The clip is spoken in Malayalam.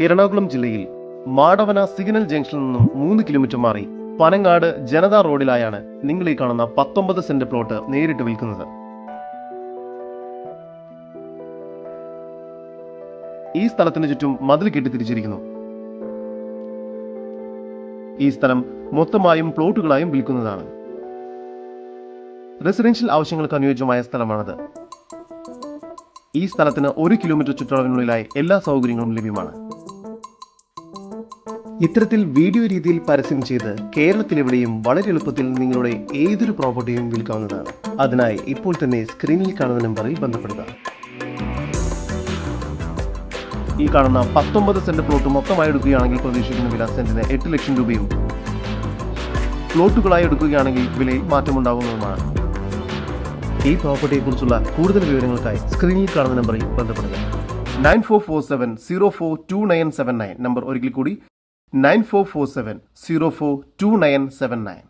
എറണാകുളം ജില്ലയിൽ മാടവന സിഗ്നൽ ജംഗ്ഷനിൽ നിന്നും മൂന്ന് കിലോമീറ്റർ മാറി പനങ്ങാട് ജനതാ റോഡിലായാണ് നിങ്ങൾ ഈ കാണുന്ന പത്തൊമ്പത് സെന്റ് പ്ലോട്ട് നേരിട്ട് വിൽക്കുന്നത്. ഈ സ്ഥലത്തിന് ചുറ്റും മതിൽ കെട്ടിത്തിരിച്ചിരിക്കുന്നു. ഈ സ്ഥലം മൊത്തമായും പ്ലോട്ടുകളായും വിൽക്കുന്നതാണ്. റെസിഡൻഷ്യൽ ആവശ്യങ്ങൾക്ക് അനുയോജ്യമായ സ്ഥലമാണത്. ഈ സ്ഥലത്തിന് ഒരു കിലോമീറ്റർ ചുറ്റളവിനുള്ളിലായി എല്ലാ സൗകര്യങ്ങളും ലഭ്യമാണ്. ഇത്തരത്തിൽ വീഡിയോ രീതിയിൽ പരസ്യം ചെയ്ത് കേരളത്തിലെവിടെയും വളരെ എളുപ്പത്തിൽ നിങ്ങളുടെ ഏതൊരു പ്രോപ്പർട്ടിയും വിൽക്കാവുന്നതാണ്. അതിനായി ഇപ്പോൾ തന്നെ സ്ക്രീനിൽ കാണുന്ന നമ്പറിൽ ബന്ധപ്പെടുക. ഈ കാണുന്ന പത്തൊമ്പത് സെന്റ് പ്ലോട്ട് മൊത്തമായി എടുക്കുകയാണെങ്കിൽ പ്രതീക്ഷിക്കുന്ന വില സെന്റിന് എട്ട് ലക്ഷം രൂപയും പ്ലോട്ടുകളായി എടുക്കുകയാണെങ്കിൽ വിലയിൽ മാറ്റമുണ്ടാകുന്നതുമാണ്. ഈ പ്രോപ്പർട്ടിയെക്കുറിച്ചുള്ള കൂടുതൽ വിവരങ്ങൾക്കായി സ്ക്രീനിൽ കാണുന്ന നമ്പറിൽ ബന്ധപ്പെടുക. Nine four four seven zero four two nine seven nine number ഒരിക്കൽ കൂടി nine four four seven zero four two nine seven nine.